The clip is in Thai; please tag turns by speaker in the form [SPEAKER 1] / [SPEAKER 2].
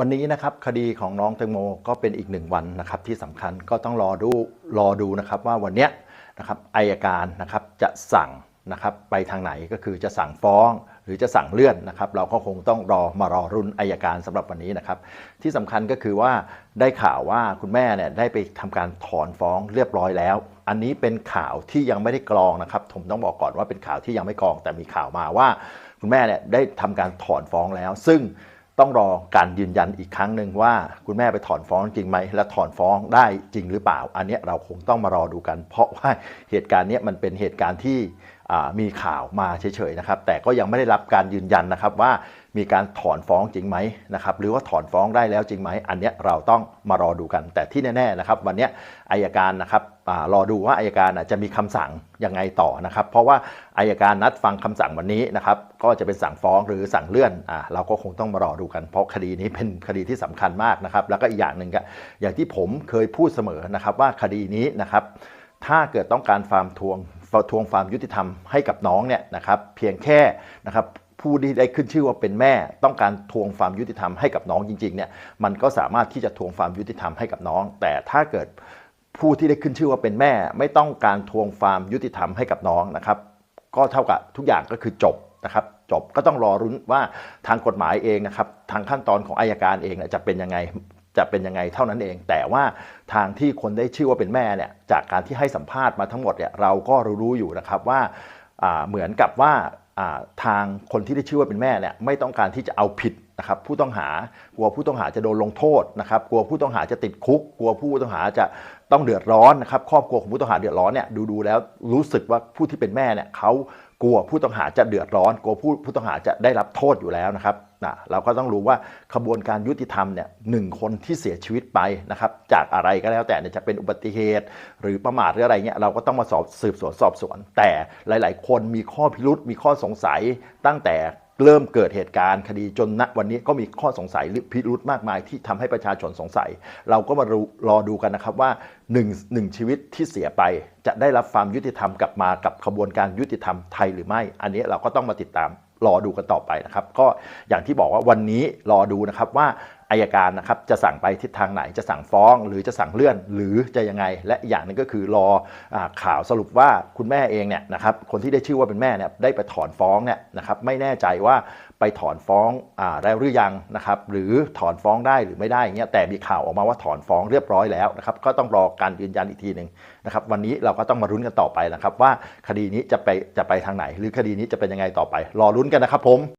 [SPEAKER 1] วันนี้นะครับคดีของน้องแตงโมก็เป็นอีกหนึ่งวันนะครับที่สำคัญก็ต้องรอดูรอดูนะครับว่าวันเนี้ยนะครับอายการนะครับจะสั่งนะครับไปทางไหนก็คือจะสั่งฟ้องหรือจะสั่งเลื่อนนะครับเราก็คงต้องรอมารอรุนอายการสำหรับวันนี้นะครับที่สำคัญก็คือว่าได้ข่าวว่าคุณแม่เนี่ยได้ไปทำการถอนฟ้องเรียบร้อยแล้ว อันนี้เป็นข่าวที่ยังไม่ได้กรองนะครับผมต้องบอกก่อนว่าเป็นข่าวที่ยังไม่กรองแต่มีข่าวมาว่า คุณแม่เนี่ยได้ทำการถอนฟ้องแล้ว ซึ่ง ต้องรอการยืนยันอีกครั้งหนึ่งว่าคุณแม่ไปถอนฟ้องจริงไหมและถอนฟ้องได้จริงหรือเปล่า อันนี้เราคงต้องมารอดูกัน เพราะว่าเหตุการณ์นี้มันเป็นเหตุการณ์ที่มีข่าวมาเฉยๆนะครับ แต่ก็ยังไม่ได้รับการยืนยันนะครับว่า มีการถอนฟ้องจริงไหมนะครับหรือว่าถอนฟ้องได้แล้วจริงไหมอันเนี้ยเราต้องมารอดูกัน แต่ที่แน่ๆนะครับวันนี้อายการนะครับอรอดูว่าอายการจะมีคำสั่งยังไงต่อนะครับ เพราะว่าอายการนัดฟังคำสั่งวันนี้นะครับก็จะเป็นสั่งฟ้องหรือสั่งเลื่อนอ่าเราก็คงต้องมารอดูกัน เพราะคดีนี้เป็นคดีที่สำคัญมากนะครับ แล้วก็อีกอย่างหนึ่งก็อย่างที่ผมเคยพูดเสมอนะครับว่าคดีนี้นะครับถ้าเกิดต้องการฟาร์มทวงทวงความยุติธรรมให้กับน้องเนี่ยนะครับเพียงแค่นะครับ ผู้ที่ได้ขึ้นชื่อว่าเป็นแม่ ต้องการทวงความยุติธรรมให้กับน้องจริงๆเนี่ยมันก็สามารถที่จะทวงความยุติธรรมให้กับน้อง แต่ถ้าเกิดผู้ที่ได้ขึ้นชื่อว่าเป็นแม่ ไม่ต้องการทวงความยุติธรรมให้กับน้องนะครับ ก็เท่ากับทุกอย่างก็คือจบนะครับจบก็ต้องรอรุ้นว่าทางกฎหมายเองนะครับทางขั้นตอนของอายการเองจะเป็นยังไงจะเป็นยังไงเท่านั้นเอง แต่ว่าทางที่คนได้ชื่อว่าเป็นแม่เนี่ยจากการที่ให้สัมภาษณ์มาทั้งหมดเนี่ยเราก็รู้อยู่นะครับว่า เหมือนกับว่าทางคนที่ได้ชื่อว่าเป็นแม่เนี่ยไม่ต้องการที่จะเอาผิดนะครับผู้ต้องหากลัวผู้ต้องหาจะโดนลงโทษนะครับกลัวผู้ต้องหาจะติดคุก กลัวผู้ต้องหาจะต้องเดือดร้อนนะครับครอบครัวของผู้ต้องหาเดือดร้อนเนี่ยดูดูแล้วรู้สึกว่าผู้ที่เป็นแม่เนี่ยเขา กลัวผู้ต้องหาจะเดือดร้อน กลัวผู้ผู้ต้องหาจะได้รับโทษอยู่แล้วนะครับนะเราก็ต้องรู้ว่าขบวนการยุติธรรมเนี่ยหนึ่งคนที่เสียชีวิตไปนะครับจากอะไรก็แล้วแต่เนี่ยจะเป็นอุบัติเหตุ หรือประมาทหรืออะไรเงี้ยเราก็ต้องมาสอบสืบสวนสอบสวน แต่หลาย ๆ คนมีข้อพิรุษมีข้อสงสัยตั้งแต่ เริ่มเกิดเหตุการณ์คดีจนณวันนี้ก็มีข้อสงสัยหรือพิรุธมากมายที่ทำให้ประชาชนสงสัย เราก็มารรอดูกันนะครับว่าหนึ่งหนึ่งชีวิตที่เสียไป จะได้รับความยุติธรรมกลับมากับขบวนการยุติธรรมไทยหรือไม่ อันนี้เราก็ต้องมาติดตามรอดูกันต่อไปนะครับ ก็อย่างที่บอกว่าวันนี้รอดูนะครับว่า อายการนะครับจะสั่งไปทิศทางไหนจะสั่งฟ้อง หรือจะสั่งเลื่อน หรือจะยังไง และอย่างนึงก็คือรออข่าวสรุปว่าคุณแม่เองเนี่ยนะครับคนที่ได้ชื่อว่าเป็นแม่เนี่ยได้ไปถอนฟ้องเนี่ยนะครับไม่แน่ใจว่าไปถอนฟ้องอาแล้วหรือยังนะครับหรือถอนฟ้องได้หรือไม่ได้เงี้ยแต่มีข่าวออกมาว่าถอนฟ้องเรียบร้อยแล้วนะครับก็ต้องรอการยืนยันอีกทีหนึ่งนะครับวันนี้เราก็ต้องมารุ้นกันต่อไปนะครับว่าคดีนี้จะไปจะไปทางไหน หรือคดีนี้จะเป็นยังไงต่อไป รอรุ้นกันนะครับผม